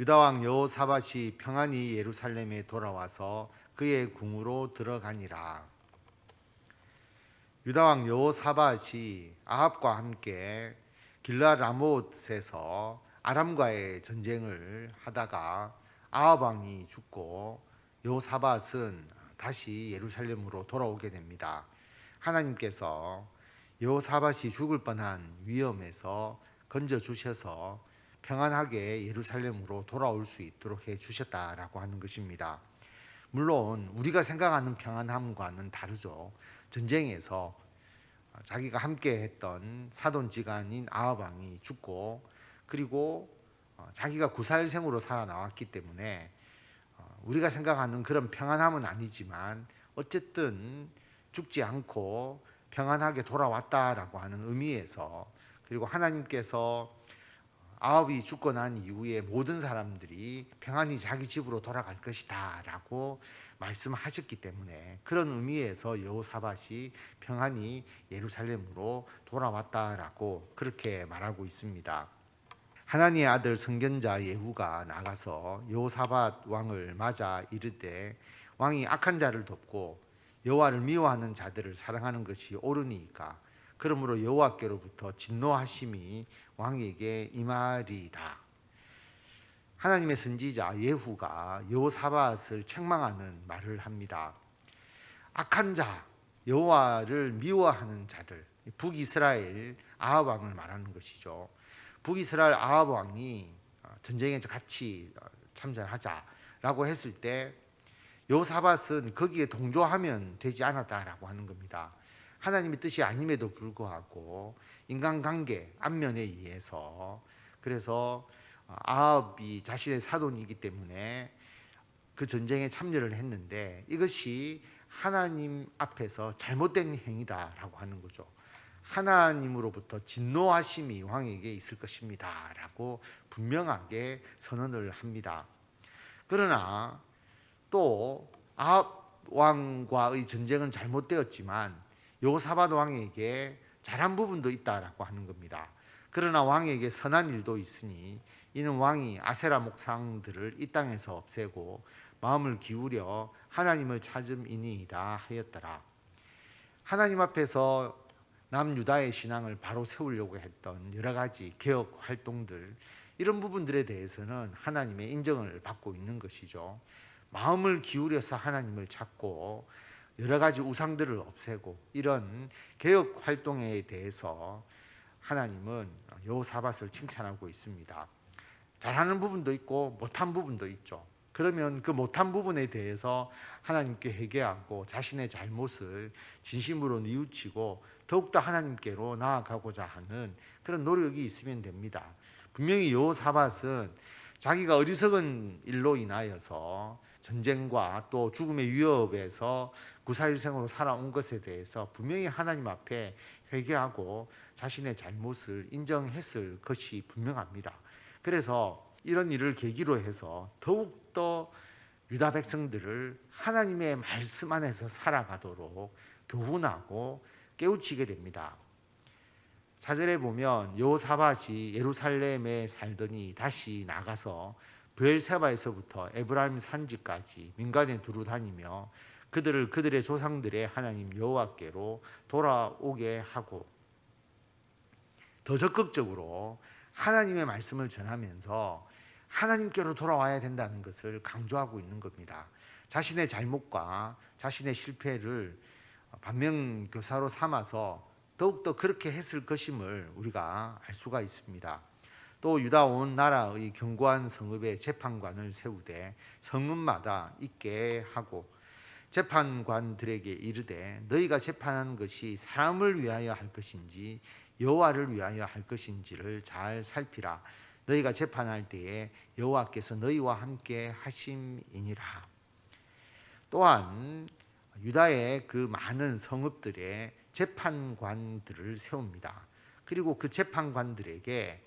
유다 왕 여호사밧이 평안히 예루살렘에 돌아와서 그의 궁으로 들어가니라. 유다 왕 여호사밧이 아합과 함께 길라 라못에서 아람과의 전쟁을 하다가 아합 왕이 죽고 여호사밧은 다시 예루살렘으로 돌아오게 됩니다. 하나님께서 여호사밧이 죽을 뻔한 위험에서 건져 주셔서 평안하게 예루살렘으로 돌아올 수 있도록 해 주셨다라고 하는 것입니다. 물론 우리가 생각하는 평안함과는 다르죠. 전쟁에서 자기가 함께 했던 사돈지간인 아합 왕이 죽고 그리고 어, 자기가 구사일생으로 살아나왔기 때문에 어, 우리가 생각하는 그런 평안함은 아니지만 어쨌든 죽지 않고 평안하게 돌아왔다라고 하는 의미에서 그리고 하나님께서 아합이 죽고 난 이후에 모든 사람들이 평안히 자기 집으로 돌아갈 것이다라고 말씀하셨기 때문에 그런 의미에서 여호사밧이 평안히 예루살렘으로 돌아왔다라고 그렇게 말하고 있습니다. 하나님의 아들 선견자 예후가 나가서 여호사밧 왕을 맞아 이르되 왕이 악한 자를 돕고 여호와를 미워하는 자들을 사랑하는 것이 옳으니까 그러므로 여호와께로부터 진노하심이 왕에게 임하리이다. 하나님의 선지자 예후가 여호사밧을 책망하는 말을 합니다. 악한 자, 여호와를 미워하는 자들, 북이스라엘 아합 왕을 말하는 것이죠. 북이스라엘 아합 왕이 전쟁에 같이 참전하자라고 했을 때 여호사밧은 거기에 동조하면 되지 않았다라고 하는 겁니다. 하나님의 뜻이 아님에도 불구하고 인간관계 안면에 의해서 그래서 아합이 자신의 사돈이기 때문에 그 전쟁에 참여를 했는데 이것이 하나님 앞에서 잘못된 행위다라고 하는 거죠. 하나님으로부터 진노하심이 왕에게 있을 것입니다라고 분명하게 선언을 합니다. 그러나 또 아합 왕과의 전쟁은 잘못되었지만 요사밧 왕에게 잘한 부분도 있다라고 하는 겁니다. 그러나 왕에게 선한 일도 있으니 이는 왕이 아세라 목상들을 이 땅에서 없애고 마음을 기울여 하나님을 찾음이니이다 하였더라. 하나님 앞에서 남유다의 신앙을 바로 세우려고 했던 여러 가지 개혁 활동들 이런 부분들에 대해서는 하나님의 인정을 받고 있는 것이죠. 마음을 기울여서 하나님을 찾고 여러 가지 우상들을 없애고 이런 개혁 활동에 대해서 하나님은 여호사밧을 칭찬하고 있습니다. 잘하는 부분도 있고 못한 부분도 있죠. 그러면 그 못한 부분에 대해서 하나님께 회개하고 자신의 잘못을 진심으로 뉘우치고 더욱더 하나님께로 나아가고자 하는 그런 노력이 있으면 됩니다. 분명히 여호사밧은 자기가 어리석은 일로 인하여서 전쟁과 또 죽음의 위협에서 구사일생으로 살아온 것에 대해서 분명히 하나님 앞에 회개하고 자신의 잘못을 인정했을 것이 분명합니다. 그래서 이런 일을 계기로 해서 더욱더 유다 백성들을 하나님의 말씀 안에서 살아가도록 교훈하고 깨우치게 됩니다. 사절에 보면 여호사밧이 예루살렘에 살더니 다시 나가서 브엘세바에서부터 에브라임 산지까지 민간에 두루 다니며 그들을 그들의 조상들의 하나님 여호와께로 돌아오게 하고 더 적극적으로 하나님의 말씀을 전하면서 하나님께로 돌아와야 된다는 것을 강조하고 있는 겁니다. 자신의 잘못과 자신의 실패를 반면교사로 삼아서 더욱더 그렇게 했을 것임을 우리가 알 수가 있습니다. 또 유다 온 나라의 견고한 성읍에 재판관을 세우되 성읍마다 있게 하고 재판관들에게 이르되 너희가 재판한 것이 사람을 위하여 할 것인지 여호와를 위하여 할 것인지를 잘 살피라. 너희가 재판할 때에 여호와께서 너희와 함께 하심이니라. 또한 유다의 그 많은 성읍들의 재판관들을 세웁니다. 그리고 그 재판관들에게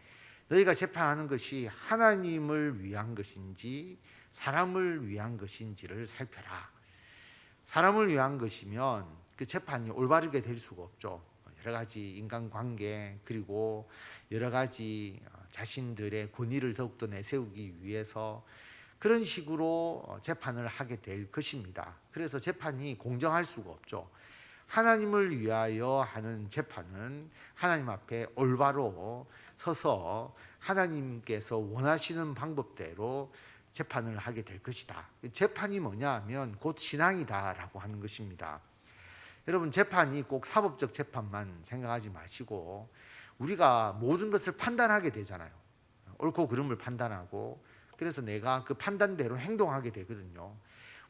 너희가 재판하는 것이 하나님을 위한 것인지 사람을 위한 것인지를 살펴라. 사람을 위한 것이면 그 재판이 올바르게 될 수가 없죠. 여러 가지 인간관계 그리고 여러 가지 자신들의 권위를 더욱더 내세우기 위해서 그런 식으로 어, 재판을 하게 될 것입니다. 그래서 재판이 공정할 수가 없죠. 하나님을 위하여 하는 재판은 하나님 앞에 올바로 서서 하나님께서 원하시는 방법대로 재판을 하게 될 것이다. 재판이 뭐냐 하면 곧 신앙이다라고 하는 것입니다. 여러분 재판이 꼭 사법적 재판만 생각하지 마시고 우리가 모든 것을 판단하게 되잖아요. 옳고 그름을 판단하고 그래서 내가 그 판단대로 행동하게 되거든요.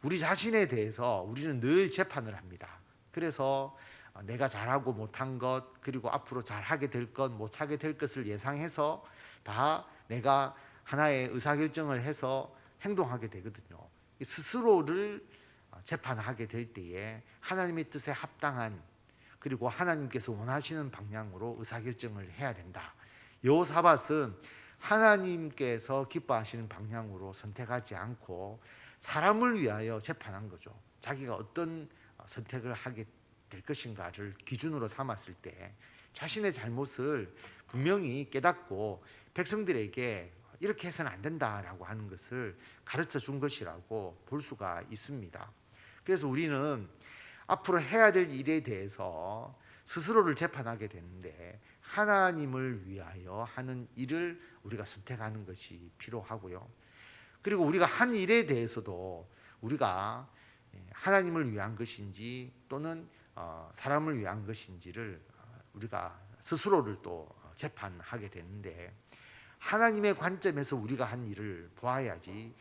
우리 자신에 대해서 우리는 늘 재판을 합니다. 그래서 내가 잘하고 못한 것 그리고 앞으로 잘하게 될 것 못하게 될 것을 예상해서 다 내가 하나의 의사결정을 해서 행동하게 되거든요. 스스로를 재판하게 될 때에 하나님의 뜻에 합당한 그리고 하나님께서 원하시는 방향으로 의사결정을 해야 된다. 여호사밧은 하나님께서 기뻐하시는 방향으로 선택하지 않고 사람을 위하여 재판한 거죠. 자기가 어떤 선택을 하게 될 것인가를 기준으로 삼았을 때 자신의 잘못을 분명히 깨닫고 백성들에게 이렇게 해서는 안 된다라고 하는 것을 가르쳐 준 것이라고 볼 수가 있습니다. 그래서 우리는 앞으로 해야 될 일에 대해서 스스로를 재판하게 되는데 하나님을 위하여 하는 일을 우리가 선택하는 것이 필요하고요. 그리고 우리가 한 일에 대해서도 우리가 하나님을 위한 것인지 또는 어, 사람을 위한 것인지를 어, 우리가 스스로를 또 재판하게 되는데 하나님의 관점에서 우리가 한 일을 보아야지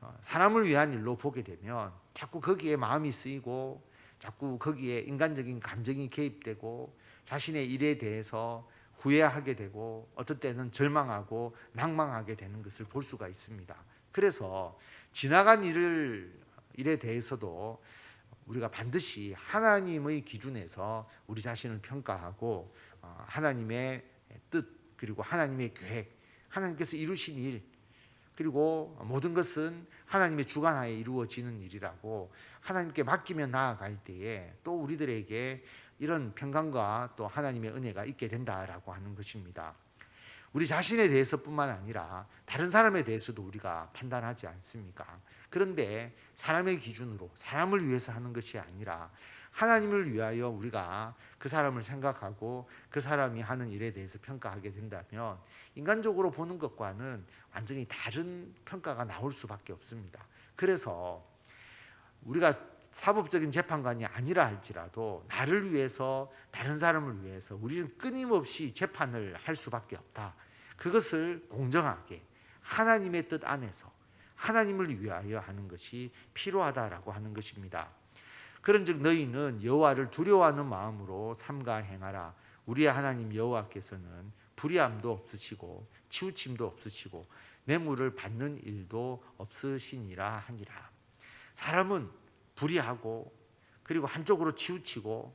어, 사람을 위한 일로 보게 되면 자꾸 거기에 마음이 쓰이고 자꾸 거기에 인간적인 감정이 개입되고 자신의 일에 대해서 후회하게 되고 어떤 때는 절망하고 낭망하게 되는 것을 볼 수가 있습니다. 그래서 지나간 일을 일에 대해서도 우리가 반드시 하나님의 기준에서 우리 자신을 평가하고 어, 하나님의 뜻 그리고 하나님의 계획, 하나님께서 이루신 일 그리고 모든 것은 하나님의 주관하에 이루어지는 일이라고 하나님께 맡기며 나아갈 때에 또 우리들에게 이런 평강과 또 하나님의 은혜가 있게 된다라고 하는 것입니다. 우리 자신에 대해서뿐만 아니라 다른 사람에 대해서도 우리가 판단하지 않습니까? 그런데 사람의 기준으로 사람을 위해서 하는 것이 아니라 하나님을 위하여 우리가 그 사람을 생각하고 그 사람이 하는 일에 대해서 평가하게 된다면 인간적으로 보는 것과는 완전히 다른 평가가 나올 수밖에 없습니다. 그래서 우리가 사법적인 재판관이 아니라 할지라도 나를 위해서 다른 사람을 위해서 우리는 끊임없이 재판을 할 수밖에 없다. 그것을 공정하게 하나님의 뜻 안에서 하나님을 위하여 하는 것이 필요하다라고 하는 것입니다. 그런즉 너희는 여호와를 두려워하는 마음으로 삼가 행하라. 우리의 하나님 여호와께서는 불의함도 없으시고 치우침도 없으시고 뇌물을 받는 일도 없으시니라 하니라. 사람은 불의하고 그리고 한쪽으로 치우치고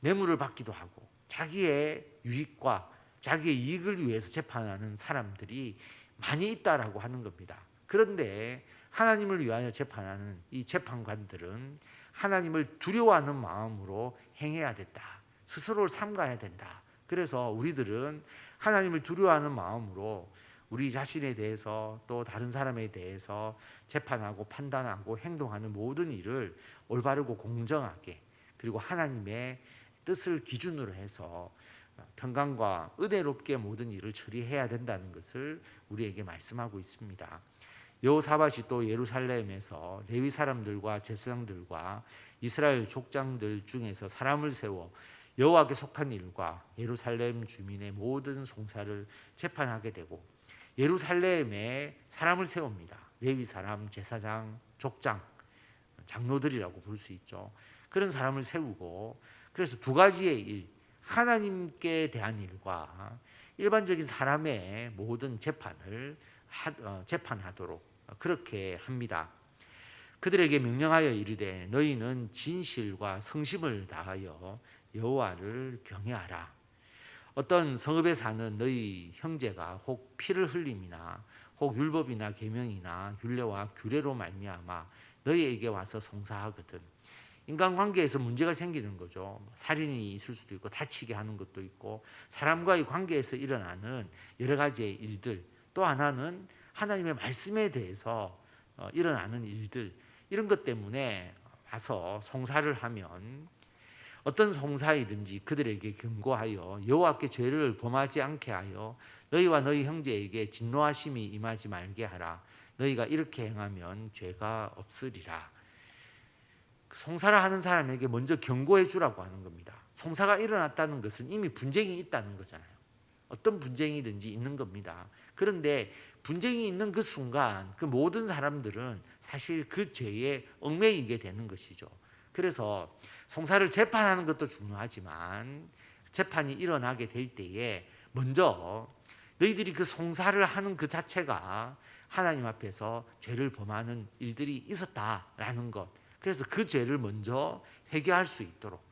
뇌물을 받기도 하고 자기의 유익과 자기의 이익을 위해서 재판하는 사람들이 많이 있다라고 하는 겁니다. 그런데 하나님을 위하여 재판하는 이 재판관들은 하나님을 두려워하는 마음으로 행해야 된다. 스스로를 삼가야 된다. 그래서 우리들은 하나님을 두려워하는 마음으로 우리 자신에 대해서 또 다른 사람에 대해서 재판하고 판단하고 행동하는 모든 일을 올바르고 공정하게 그리고 하나님의 뜻을 기준으로 해서 평강과 은혜롭게 모든 일을 처리해야 된다는 것을 우리에게 말씀하고 있습니다. 여호사밧이 또 예루살렘에서 레위 사람들과 제사장들과 이스라엘 족장들 중에서 사람을 세워 여호와께 속한 일과 예루살렘 주민의 모든 송사를 재판하게 되고 예루살렘에 사람을 세웁니다. 레위 사람, 제사장, 족장, 장로들이라고 볼 수 있죠. 그런 사람을 세우고 그래서 두 가지의 일, 하나님께 대한 일과 일반적인 사람의 모든 재판을 어, 재판하도록 그렇게 합니다. 그들에게 명령하여 이르되 너희는 진실과 성심을 다하여 여호와를 경외하라. 어떤 성읍에 사는 너희 형제가 혹 피를 흘림이나 혹 율법이나 계명이나 율례와 규례로 말미암아 너희에게 와서 송사하거든 인간관계에서 문제가 생기는 거죠. 살인이 있을 수도 있고 다치게 하는 것도 있고 사람과의 관계에서 일어나는 여러 가지의 일들 또 하나는 하나님의 말씀에 대해서 어, 일어나는 일들 이런 것 때문에 와서 송사를 하면 어떤 송사이든지 그들에게 경고하여 여호와께 죄를 범하지 않게 하여 너희와 너희 형제에게 진노하심이 임하지 말게 하라. 너희가 이렇게 행하면 죄가 없으리라. 송사를 하는 사람에게 먼저 경고해 주라고 하는 겁니다. 송사가 일어났다는 것은 이미 분쟁이 있다는 거잖아요. 어떤 분쟁이든지 있는 겁니다. 그런데 분쟁이 있는 그 순간 그 모든 사람들은 사실 그 죄에 얽매이게 되는 것이죠. 그래서 송사를 재판하는 것도 중요하지만 재판이 일어나게 될 때에 먼저 너희들이 그 송사를 하는 그 자체가 하나님 앞에서 죄를 범하는 일들이 있었다라는 것. 그래서 그 죄를 먼저 회개할 수 있도록.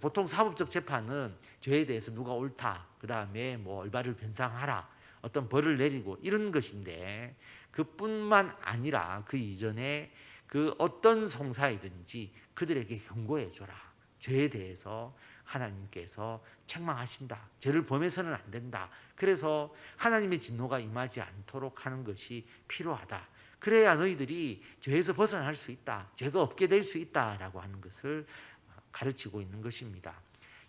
보통 사법적 재판은 죄에 대해서 누가 옳다, 그 다음에 뭐 올바를 변상하라, 어떤 벌을 내리고 이런 것인데 그뿐만 아니라 그 이전에 그 어떤 송사이든지 그들에게 경고해 줘라. 죄에 대해서 하나님께서 책망하신다. 죄를 범해서는 안 된다. 그래서 하나님의 진노가 임하지 않도록 하는 것이 필요하다. 그래야 너희들이 죄에서 벗어날 수 있다. 죄가 없게 될 수 있다라고 하는 것을 가르치고 있는 것입니다.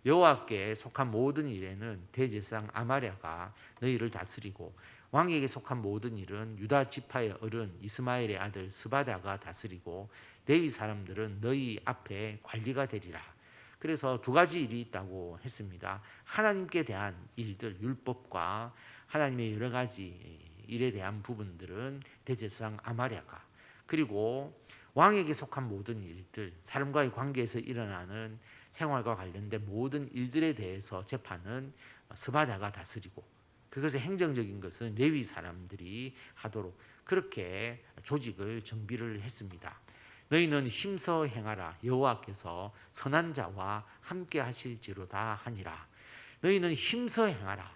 여호와께 속한 모든 일에는 대제사장 아마랴가 너희를 다스리고 왕에게 속한 모든 일은 유다 지파의 어른 이스마엘의 아들 스바다가 다스리고 레위 사람들은 너희 앞에 관리가 되리라. 그래서 두 가지 일이 있다고 했습니다. 하나님께 대한 일들, 율법과 하나님의 여러 가지 일에 대한 부분들은 대제사장 아마랴가 그리고 왕에게 속한 모든 일들, 사람과의 관계에서 일어나는 생활과 관련된 모든 일들에 대해서 재판은 스바다가 다스리고 그것의 행정적인 것은 레위 사람들이 하도록 그렇게 조직을 정비를 했습니다. 너희는 힘써 행하라 여호와께서 선한 자와 함께 하실지로다 하니라. 너희는 힘써 행하라.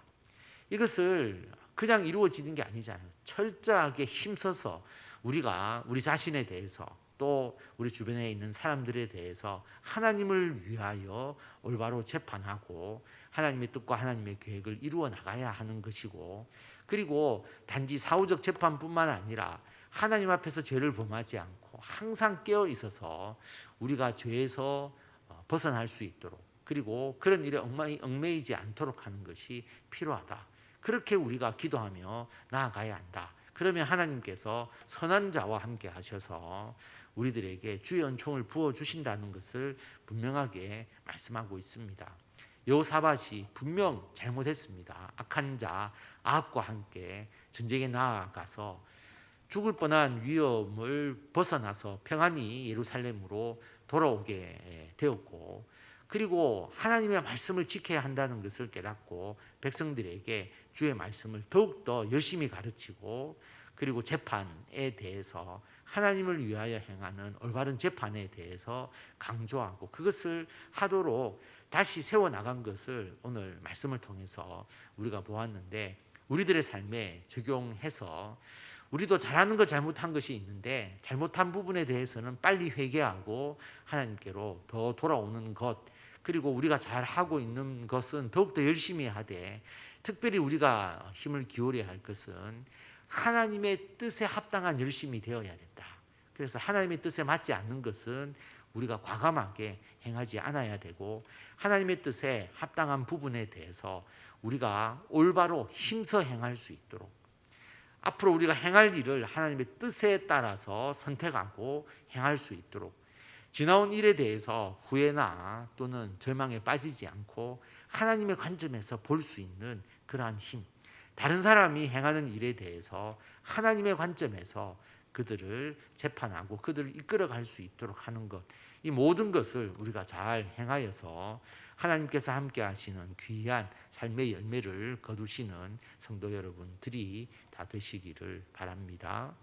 이것을 그냥 이루어지는 게 아니잖아요. 철저하게 힘써서 우리가 우리 자신에 대해서 또 우리 주변에 있는 사람들에 대해서 하나님을 위하여 올바로 재판하고 하나님의 뜻과 하나님의 계획을 이루어 나가야 하는 것이고 그리고 단지 사후적 재판뿐만 아니라 하나님 앞에서 죄를 범하지 않고 항상 깨어 있어서 우리가 죄에서 어, 벗어날 수 있도록 그리고 그런 일에 얽매이지 않도록 하는 것이 필요하다. 그렇게 우리가 기도하며 나아가야 한다. 그러면 하나님께서 선한 자와 함께 하셔서 우리들에게 주의 은총을 부어 주신다는 것을 분명하게 말씀하고 있습니다. 여호사밧이 분명 잘못했습니다. 악한 자 아합과 함께 전쟁에 나아가서 죽을 뻔한 위험을 벗어나서 평안히 예루살렘으로 돌아오게 되었고 그리고 하나님의 말씀을 지켜야 한다는 것을 깨닫고 백성들에게 주의 말씀을 더욱더 열심히 가르치고 그리고 재판에 대해서 하나님을 위하여 행하는 올바른 재판에 대해서 강조하고 그것을 하도록 다시 세워 나간 것을 오늘 말씀을 통해서 우리가 보았는데 우리들의 삶에 적용해서 우리도 잘하는 것 잘못한 것이 있는데 잘못한 부분에 대해서는 빨리 회개하고 하나님께로 더 돌아오는 것 그리고 우리가 잘하고 있는 것은 더욱더 열심히 하되 특별히 우리가 힘을 기울여야 할 것은 하나님의 뜻에 합당한 열심이 되어야 된다. 그래서 하나님의 뜻에 맞지 않는 것은 우리가 과감하게 행하지 않아야 되고 하나님의 뜻에 합당한 부분에 대해서 우리가 올바로 힘써 행할 수 있도록 앞으로 우리가 행할 일을 하나님의 뜻에 따라서 선택하고 행할 수 있도록 지나온 일에 대해서 후회나 또는 절망에 빠지지 않고 하나님의 관점에서 볼 수 있는 그러한 힘 다른 사람이 행하는 일에 대해서 하나님의 관점에서 그들을 재판하고 그들을 이끌어 갈 수 있도록 하는 것. 이 모든 것을 우리가 잘 행하여서 하나님께서 함께 하시는 귀한 삶의 열매를 거두시는 성도 여러분들이 다 되시기를 바랍니다.